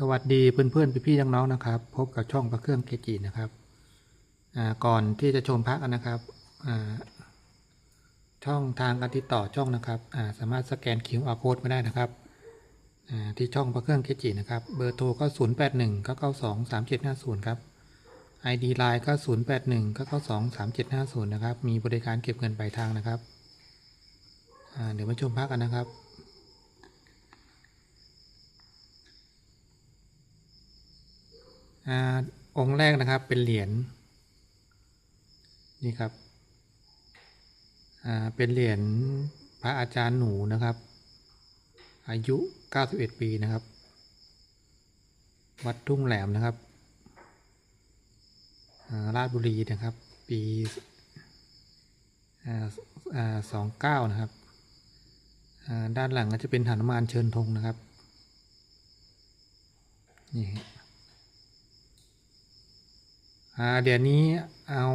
สวัสดีเพื่อนๆพี่ๆน้องๆนะครับ พบกับช่องพระเครื่องเกจินะครับก่อนที่จะชมพระกันนะครับช่องทางการติดต่อช่องนะครับสามารถสแกน QR code มาได้นะครับที่ช่องพระเครื่องเกจินะครับ เบอร์โทรก็ 0 8 1 9 9 2 3 7 5 0 ครับ ID Line ก็ 0 8 1 9 9 2 3 7 5 0 นะครับ มีบริการเก็บเงินปลายทางนะครับเดี๋ยวมาชมพระกันนะครับ อองค์แรกนะครับเป็นเหรียญนี่ครับเป็นเหรียญพระอาจารย์หนูนะครับ อายุ 91 ปีนะครับ วัดทุ่งแหลมนะครับาราชบุรีนะครับ ปีสองเก้านะครับ ด้านหลังก็จะเป็นหนุมานเชิญธงนะครับ นี่ เดี๋ยวนี้เอา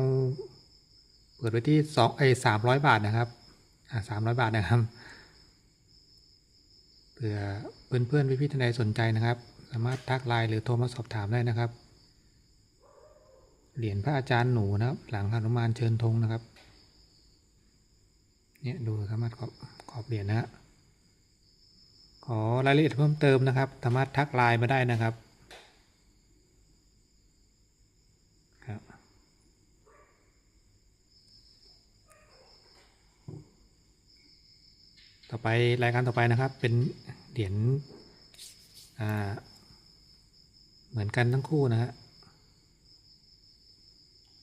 เปิดไว้ที่สองไอ้สามร้อยบาทนะครับสามร้อยบาทนะครับเผื่อเพื่อนเพื่อนพี่พี่ๆท่านใดสนใจนะครับ สามารถทักไลน์หรือโทรมาสอบถามได้นะครับ เหรียญพระอาจารย์หนูนะครับ หลังหนุมานเชิญธงนะครับ เนี่ยดูสามารถขอบขอบเหรียญนะฮะขอรายละเอียดเพิ่มเติมนะครับ สามารถทักไลน์มาได้นะครับ ต่อไปรายการต่อไปนะครับ เป็นเหรียญเหมือนกันทั้งคู่นะฮะ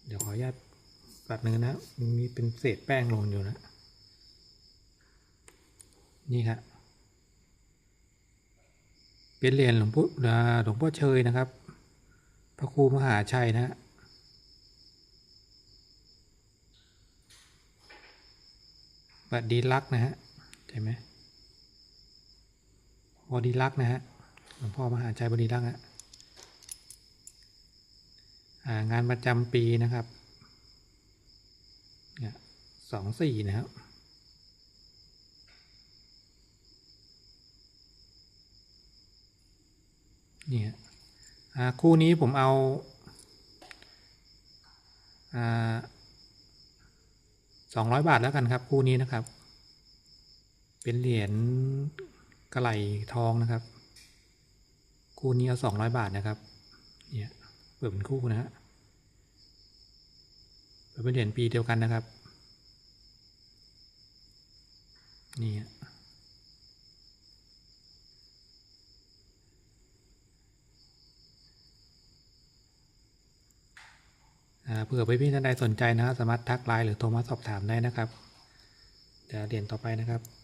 เดี๋ยวขออนุญาตปัดหนึ่งนะมีเป็นเศษแป้งลงอยู่นะ นี่ครับเป็นเหรียญหลวงพ่อหลวงพ่อเชยนะครับ พระครูมหาชัยนะฮะบดีลักษนะฮะ ใช่ไหมบดีลักษ์นะฮะหลวงพ่อมหาชัยบดีลักษณ์ฮะอ่างานประจำปีนะครับเนี่ยสองสี่นะครับเนี่ยอ่าคู่นี้ผมเอาอ่าสองร้อยบาทแล้วกันครับ คู่นี้นะครับ เป็นเหรียญกระไหลทองนะครับ คู่นี้เอาสองร้อยบาทนะครับ เนี่ยเปิดเป็นคู่นะฮะเปิดเป็นเหรียญปีเดียวกันนะครับ นี่ฮะเผื่อพี่ๆท่านใดสนใจนะสามารถทักไลน์หรือโทรมาสอบถามได้นะครับ เดี๋ยวเหรียญต่อไปนะครับ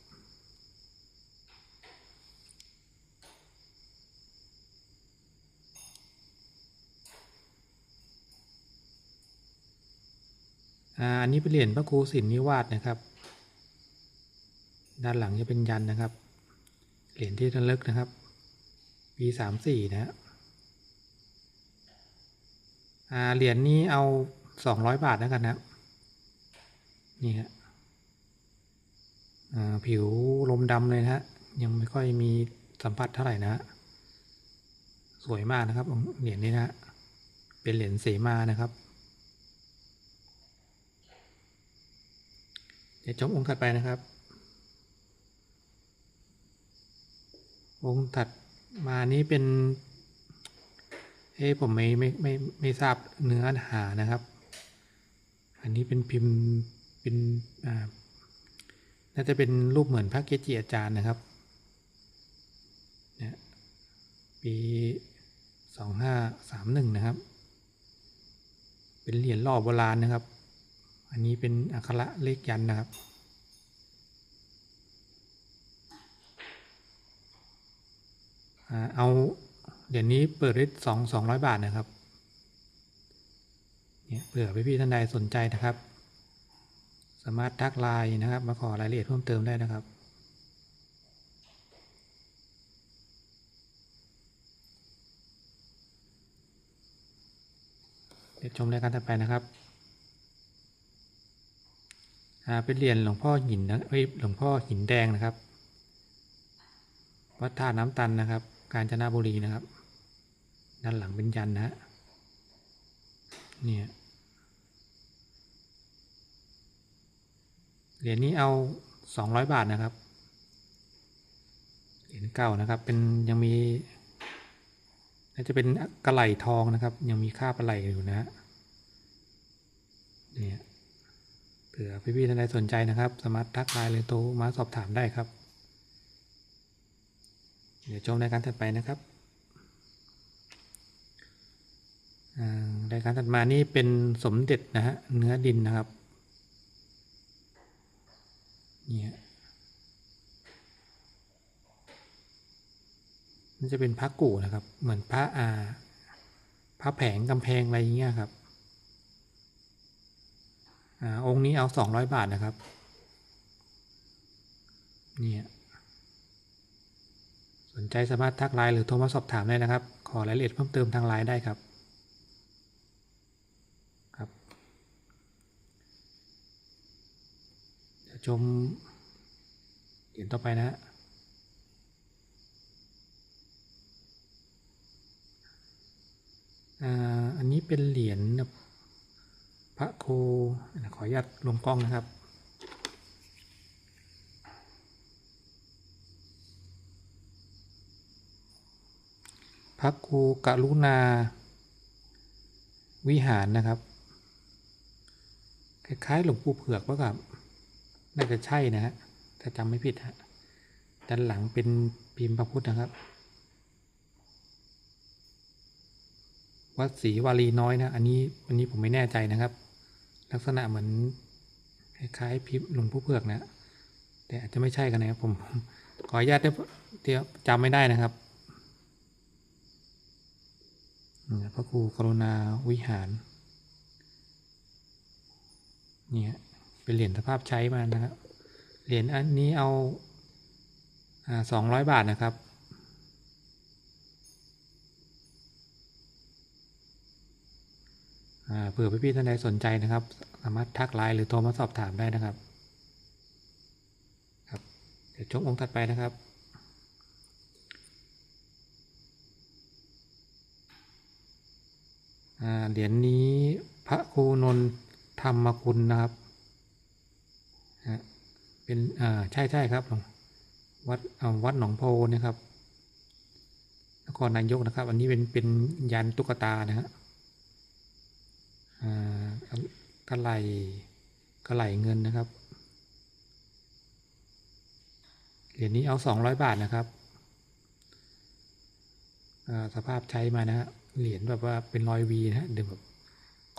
อันนี้เป็นเหรียญพระครูสินนิวาสนะครับ ด้านหลังจะเป็นยันนะครับ เหรียญที่ระลึกนะครับปีสามสี่นะฮะอ่าเหรียญนี้เอาสองร้อยบาทแล้วกันนะนี่ฮะอ่าผิวลมดำเลยนะฮะ ยังไม่ค่อยมีสัมผัสเท่าไหร่นะฮะสวยมากนะครับเหรียญนี้นะฮะเป็นเหรียญเสมานะครับ เดี๋ยวชมองค์ถัดไปนะครับ องค์ถัดมานี้เป็น เอ้ผมไม่ไม่ไม่ไม่ทราบเนื้อหานะครับ อันนี้เป็นพิมพ์เป็นอ่าน่าจะเป็นรูปเหมือนพระเกจิอาจารย์นะครับเนี่ยปีสองห้าสามหนึ่งนะครับ เป็นเหรียญหล่อโบราณนะครับ อันนี้เป็นอักขระเลขยันนะครับ เอาเดี๋ยวนี้เปิดได้สองสองร้อยบาทนะครับ เนี่ยเผื่อพี่ๆท่านใดสนใจนะครับ สามารถทักไลน์นะครับ มาขอรายละเอียดเพิ่มเติมได้นะครับเดี๋ยวชมรายการต่อไปนะครับ เป็นเหรียญหลวงพ่อหินนะเอ้ยหลวงพ่อหินแดงนะครับ วัดท่าน้ำตันนะครับ กาญจนบุรีนะครับ ด้านหลังเป็นยันนะฮะเนี่ยเหรียญนี้เอาสองร้อยบาทนะครับ เหรียญเก่านะครับ เป็นยังมีน่าจะเป็นกระไหลทองนะครับ ยังมีค่าปลาไหลอยู่นะฮะเนี่ย เผื่อพี่ๆท่านใดสนใจนะครับ สามารถทักไลน์หรือโทรมาสอบถามได้ครับ เดี๋ยวชมรายการถัดไปนะครับรายการถัดมานี่เป็นสมเด็จนะฮะเนื้อดินนะครับเนี่ยมันจะเป็นพระกู่นะครับ เหมือนพระอาพระแผงกำแพงอะไรอย่างเงี้ยครับ อองค์นี้เอาสองร้อยบาทนะครับ เนี่ยสนใจสามารถทักไลน์หรือโทรมาสอบถามได้นะครับ ขอรายละเอียดเพิ่มเติมทางไลน์ได้ครับครับเดี๋ยวชมเหรียญต่อไปนะฮะอ่าอันนี้เป็นเหรียญแบบ พระโคขออนุญาตลงกล้องนะครับพระครูกรุณา วิหารนะครับ คล้ายๆหลวงปู่เผือกว่ากับน่าจะใช่นะฮะถ้าจำไม่ผิดฮะด้านหลังเป็นพิมพ์พระพุทธนะครับ วัดศรีวารีน้อยนะ อันนี้อันนี้ผมไม่แน่ใจนะครับ ลักษณะเหมือนคล้ายๆพิมพ์หลวงปู่เผือกนะแต่อาจจะไม่ใช่กันนะครับผม ขออนุญาตเดี๋ยวจำไม่ได้นะครับพระครูกรุณาวิหาร เนี่ยเป็นเหรียญสภาพใช้มานะครับ เหรียญอันนี้เอาสองร้อยบาทนะครับ อ่า เผื่อพี่ๆท่านใดสนใจนะครับ สามารถทักไลน์หรือโทรมาสอบถามได้นะครับ ครับ เดี๋ยวชมองค์ถัดไปนะครับ เหรียญนี้พระครูนนท์ธรรมคุณนะครับเป็นอ่าใช่ใช่ครับ วัดวัดหนองโพนะครับนครนายกนะครับ อันนี้เป็นเป็นยันตุ๊กตานะฮะ กระไหลกระไหลเงินนะครับ เหรียญนี้เอาสองร้อยบาทนะครับสภาพใช้มานะฮะเหรียญแบบว่าเป็นรอยวีนะฮะดึงแบบ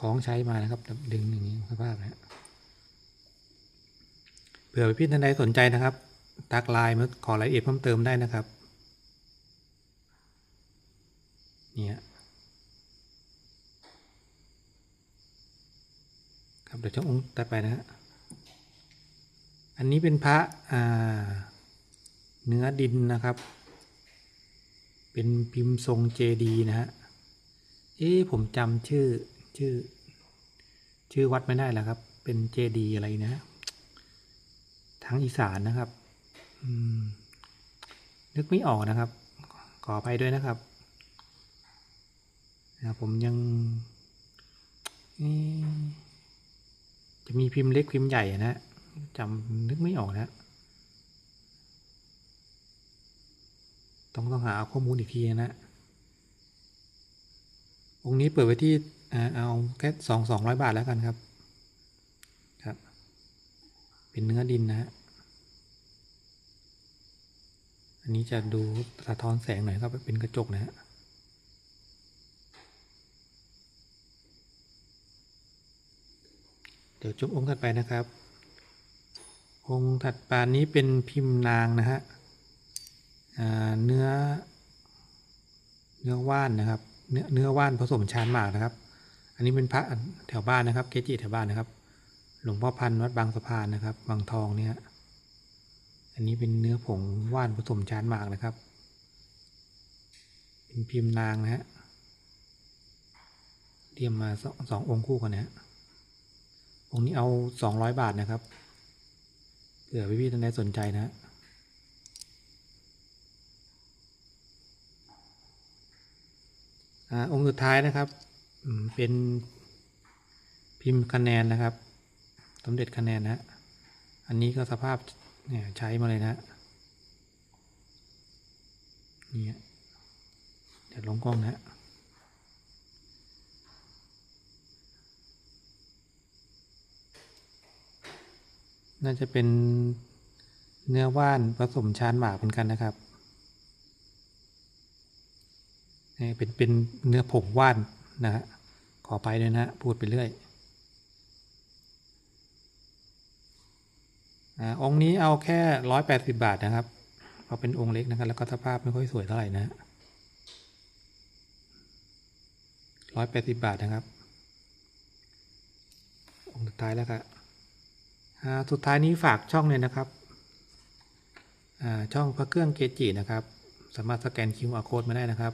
ของใช้มานะครับ ดึงอย่างนี้สภาพนะฮะเผื่อพี่ท่านใดสนใจนะครับ ทักไลน์มาขอรายละเอียดเพิ่มเติมได้นะครับ เนี่ย ครับเดี๋ยวช่ององค์ต่อไปนะฮะอันนี้เป็นพระเนื้อดินนะครับ เป็นพิมพ์ทรงเจดีนะฮะเอ๊ะผมจำชื่อชื่อ ชื่อวัดไม่ได้แล้วครับ เป็นเจดีอะไรนะฮะทั้งอีสานนะครับนึกไม่ออกนะครับ ขออภัยด้วยนะครับนะผมยังเอ๊ะ จะมีพิมพ์เล็กพิมพ์ใหญ่นะฮะจำนึกไม่ออกนะ ต้องต้องหาข้อมูลอีกทีนะองค์นี้เปิดไว้ที่เอาแค่สองสองร้อยบาทแล้วกันครับ ครับ เป็นเนื้อดินนะฮะอันนี้จะดูสะท้อนแสงหน่อยครับเป็นกระจกนะฮะ เดี๋ยวจบองค์ถัดไปนะครับ องค์ถัดไปนี้เป็นพิมพ์นางนะฮะเนื้อ เนื้อว่านนะครับ เนื้อเนื้อว่านผสมชานหมากนะครับ อันนี้เป็นพระแถวบ้านนะครับ เกจิแถวบ้านนะครับ หลวงพ่อพันวัดบางสะพานนะครับบางทองเนี่ย อันนี้เป็นเนื้อผงว่านผสมชานหมากนะครับ เป็นพิมพ์นางนะฮะเตรียมมาสองสององค์คู่กันนะฮะ องค์นี้เอาสองร้อยบาทนะครับเผื่อพี่ๆท่านใดสนใจนะฮะอ่าองค์สุดท้ายนะครับเป็นพิมพ์คะแนนนะครับสมเด็จคะแนนนะฮะอันนี้ก็สภาพเนี่ยใช้มาเลยนะฮะเนี่ยเดี๋ยวลงกล้องนะ น่าจะเป็นเนื้อว่านผสมชานหมากเหมือนกันนะครับนี่เป็นเป็นเนื้อผงว่านนะฮะขอไปด้วยนะพูดไปเรื่อยอาองค์นี้เอาแค่ร้อยแปดสิบาทนะครับเพราะเป็นองค์เล็กนะครับ แล้วก็สภาพไม่ค่อยสวยเท่าไหร่นะร้อยแปดสิบาทนะครับ องค์สุดท้ายแล้วครับ สุดท้ายนี้ฝากช่องเลยนะครับอ่าช่องพระเครื่องเกจินะครับ สามารถสแกน QR code มาได้นะครับ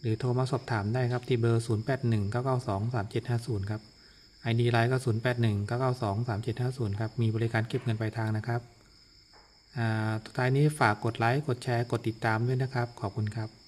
หรือโทรมาสอบถามได้ครับ ที่เบอร์ 0 8 1 9 9 2 3 7 5 0 ครับ ID ไลน์ก็ 0 8 1 9 9 2 3 7 5 0 ครับ มีบริการเก็บเงินปลายทางนะครับอ่าสุดท้ายนี้ฝากกดไลค์ กดแชร์ กดติดตามด้วยนะครับ ขอบคุณครับ